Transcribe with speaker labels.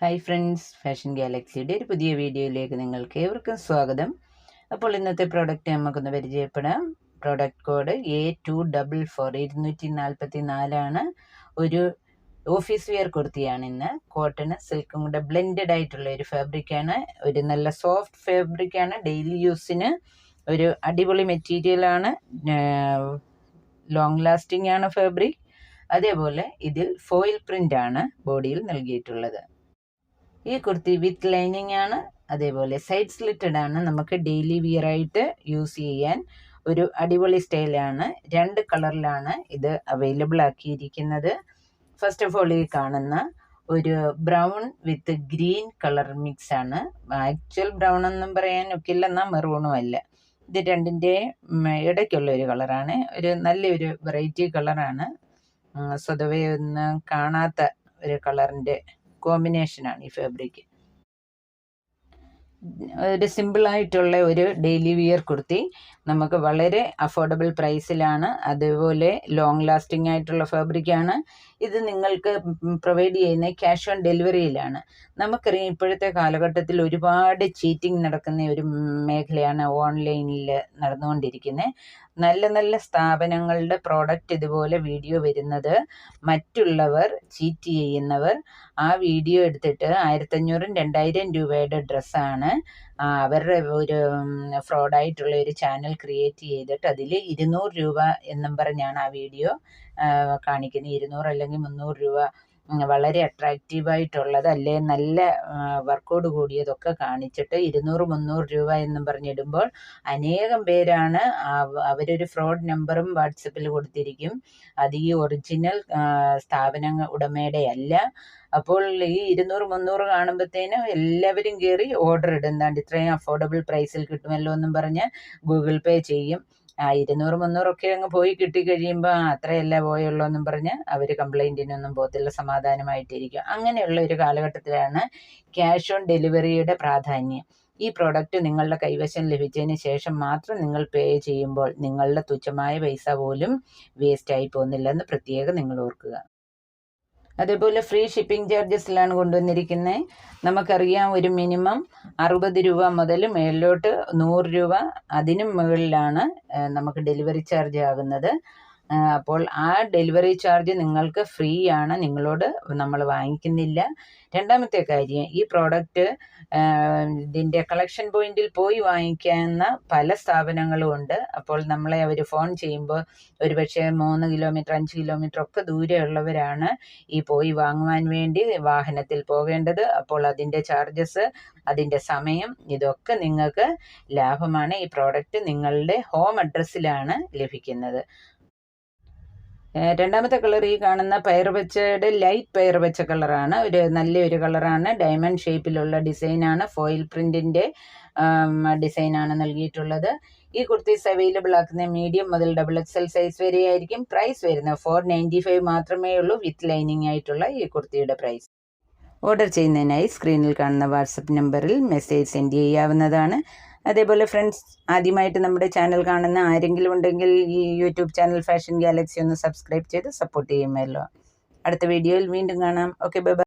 Speaker 1: Hi friends fashion ഗാലക്സിയുടെ ഒരു പുതിയ വീഡിയോയിലേക്ക് നിങ്ങൾക്ക് ഏവർക്കും സ്വാഗതം അപ്പോൾ ഇന്നത്തെ പ്രോഡക്റ്റ് നമുക്കൊന്ന് പരിചയപ്പെടാം product code A two double four ഇരുന്നൂറ്റി നാൽപ്പത്തി നാലാണ് ഒരു ഓഫീസ് വെയർ കുർത്തിയാണ് ഇന്ന് കോട്ടണ് സിൽക്കും കൂടെ ബ്ലെൻഡഡ് ആയിട്ടുള്ള ഒരു ഫാബ്രിക്കാണ് ഒരു നല്ല സോഫ്റ്റ് ഫാബ്രിക്കാണ് ഡെയിലി യൂസിന് ഒരു അടിപൊളി മെറ്റീരിയലാണ് ലോങ് ലാസ്റ്റിംഗ് ആണ് ഫാബ്രിക് അതേപോലെ ഇതിൽ ഫോയിൽ പ്രിന്റ് ആണ് ബോഡിയിൽ നൽകിയിട്ടുള്ളത് ഈ കുർത്തി വിത്ത് ലൈനിങ് ആണ്. അതേപോലെ സൈഡ് സ്ലിറ്റഡ് ആണ് നമുക്ക് ഡെയിലി വിയർ ആയിട്ട് യൂസ് ചെയ്യാൻ ഒരു അടിപൊളി സ്റ്റൈലാണ് രണ്ട് കളറിലാണ് ഇത് അവൈലബിൾ ആക്കിയിരിക്കുന്നത്. ഫസ്റ്റ് ഓഫ് ഓൾ ഈ കാണുന്ന ഒരു brown with green colour mix ആണ്. ആക്ച്വൽ ബ്രൗൺ ഒന്നും പറയാൻ ഒക്കില്ല എന്നാൽ മെറൂണും അല്ല. ഇത് രണ്ടിന്റെ ഇടയ്ക്കുള്ള ഒരു കളറാണ് ഒരു നല്ലൊരു വെറൈറ്റി കളറാണ് സ്വതവേ ഒന്നും കാണാത്ത ഒരു കളറിന്റെ കോമ്പിനേഷനാണ് ഈ ഫാബ്രിക് ഒരു സിമ്പിളായിട്ടുള്ള ഒരു ഡെയിലി വിയർ കുർത്തി നമുക്ക് വളരെ അഫോർഡബിൾ പ്രൈസിലാണ് അതുപോലെ ലോങ് ലാസ്റ്റിംഗ് ആയിട്ടുള്ള ഫാബ്രിക്കാണ് ഇത് നിങ്ങൾക്ക് പ്രൊവൈഡ് ചെയ്യുന്ന ക്യാഷ് ഓൺ ഡെലിവറിയിലാണ് നമുക്കറിയാം ഇപ്പോഴത്തെ കാലഘട്ടത്തിൽ ഒരുപാട് ചീറ്റിംഗ് നടക്കുന്ന ഒരു മേഖലയാണ് ഓൺലൈനിൽ നടന്നുകൊണ്ടിരിക്കുന്നത് നല്ല നല്ല സ്ഥാപനങ്ങളുടെ പ്രോഡക്റ്റ് ഇതുപോലെ വീഡിയോ വരുന്നത് മറ്റുള്ളവർ ചീറ്റ് ചെയ്യുന്നവർ ആ വീഡിയോ എടുത്തിട്ട് ആയിരത്തഞ്ഞൂറും രണ്ടായിരം രൂപയുടെ ഡ്രസ്സാണ് അവരുടെ ഒരു ഫ്രോഡായിട്ടുള്ള ഒരു ചാനൽ ക്രിയേറ്റ് ചെയ്തിട്ട് അതിൽ ഇരുന്നൂറ് രൂപ എന്നും പറഞ്ഞാണ് ആ വീഡിയോ കാണിക്കുന്നത് ഇരുന്നൂറ് അല്ലെങ്കിൽ മുന്നൂറ് രൂപ വളരെ അട്രാക്റ്റീവായിട്ടുള്ളത് അല്ലേ നല്ല വർക്കോട് കൂടിയതൊക്കെ കാണിച്ചിട്ട് ഇരുന്നൂറ് മുന്നൂറ് രൂപ എന്നും പറഞ്ഞിടുമ്പോൾ അനേകം പേരാണ് അവരൊരു ഫ്രോഡ് നമ്പറും വാട്സപ്പിൽ കൊടുത്തിരിക്കും. അത് ഈ ഒറിജിനൽ സ്ഥാപന ഉടമയുടെ അല്ല. അപ്പോൾ ഈ ഇരുന്നൂറ് മുന്നൂറ് കാണുമ്പോഴത്തേനും എല്ലാവരും കയറി ഓർഡർ ഇടുന്നുണ്ട് ഇത്രയും അഫോർഡബിൾ പ്രൈസിൽ കിട്ടുമല്ലോ എന്നും പറഞ്ഞ് ഗൂഗിൾ പേ ചെയ്യും. ആ ഇരുന്നൂറ് മുന്നൂറൊക്കെ അങ്ങ് പോയി കിട്ടിക്കഴിയുമ്പോൾ അത്രയല്ല പോയുള്ളൂ എന്നും പറഞ്ഞ് അവർ കംപ്ലൈന്റിനൊന്നും പോകത്തില്ല സമാധാനമായിട്ടിരിക്കും. അങ്ങനെയുള്ള ഒരു കാലഘട്ടത്തിലാണ് ക്യാഷ് ഓൺ ഡെലിവറിയുടെ പ്രാധാന്യം. ഈ പ്രോഡക്റ്റ് നിങ്ങളുടെ കൈവശം ലഭിച്ചതിന് ശേഷം മാത്രം നിങ്ങൾ പേ ചെയ്യുമ്പോൾ നിങ്ങളുടെ തുച്ഛമായ പൈസ പോലും വേസ്റ്റായി പോകുന്നില്ലെന്ന് പ്രത്യേകം നിങ്ങൾ ഓർക്കുക. അതേപോലെ ഫ്രീ ഷിപ്പിംഗ് ചാർജസിലാണ് കൊണ്ടുവന്നിരിക്കുന്നത് നമുക്കറിയാം ഒരു മിനിമം അറുപത് രൂപ മുതൽ മേളിലോട്ട് നൂറ് രൂപ അതിനും മുകളിലാണ് നമുക്ക് ഡെലിവറി ചാർജ് ആകുന്നത്. അപ്പോൾ ആ ഡെലിവറി ചാർജ് നിങ്ങൾക്ക് ഫ്രീ ആണ് നിങ്ങളോട് നമ്മൾ വാങ്ങിക്കുന്നില്ല. രണ്ടാമത്തെ കാര്യം ഈ പ്രോഡക്റ്റ് ഇതിന്റെ കളക്ഷൻ പോയിന്റിൽ പോയി വാങ്ങിക്കാവുന്ന പല സ്ഥാപനങ്ങളും ഉണ്ട്. അപ്പോൾ നമ്മളെ അവർ ഫോൺ ചെയ്യുമ്പോൾ ഒരുപക്ഷെ മൂന്ന് കിലോമീറ്റർ അഞ്ച് കിലോമീറ്റർ ഒക്കെ ദൂരെയുള്ളവരാണ് ഈ പോയി വാങ്ങുവാൻ വേണ്ടി വാഹനത്തിൽ പോകേണ്ടത്. അപ്പോൾ അതിന്റെ ചാർജസ് അതിന്റെ സമയം ഇതൊക്കെ നിങ്ങൾക്ക് ലാഭമാണ്. ഈ പ്രോഡക്റ്റ് നിങ്ങളുടെ ഹോം അഡ്രസ്സിലാണ് ലഭിക്കുന്നത്. രണ്ടാമത്തെ കളർ ഈ കാണുന്ന പയർവച്ചയുടെ ലൈറ്റ് പയർ വെച്ച കളറാണ് ഒരു നല്ലൊരു കളറാണ് ഡയമണ്ട് ഷേപ്പിലുള്ള ഡിസൈനാണ് ഫോയിൽ പ്രിന്റിന്റെ ഡിസൈനാണ് നൽകിയിട്ടുള്ളത്. ഈ കുർത്തീസ് അവൈലബിൾ ആക്കുന്ന മീഡിയം മുതൽ ഡബിൾ എക്സ് എൽ സൈസ് വരെയായിരിക്കും പ്രൈസ് വരുന്നത് ഫോർ നയന്റി ഫൈവ് മാത്രമേ ഉള്ളൂ വിത്ത് ലൈനിങ് ആയിട്ടുള്ള ഈ കുർത്തിയുടെ പ്രൈസ് ഓർഡർ ചെയ്യുന്നതിനായി സ്ക്രീനിൽ കാണുന്ന വാട്സപ്പ് നമ്പറിൽ മെസ്സേജ് സെൻഡ് ചെയ്യാവുന്നതാണ്. അതേപോലെ ഫ്രണ്ട്സ് ആദ്യമായിട്ട് നമ്മുടെ ചാനൽ കാണുന്ന ആരെങ്കിലും ഉണ്ടെങ്കിൽ ഈ യൂട്യൂബ് ചാനൽ ഫാഷൻ ഗാലക്സി ഒന്ന് സബ്സ്ക്രൈബ് ചെയ്ത് സപ്പോർട്ട് ചെയ്യുമല്ലോ. അടുത്ത വീഡിയോയിൽ വീണ്ടും കാണാം. Okay bye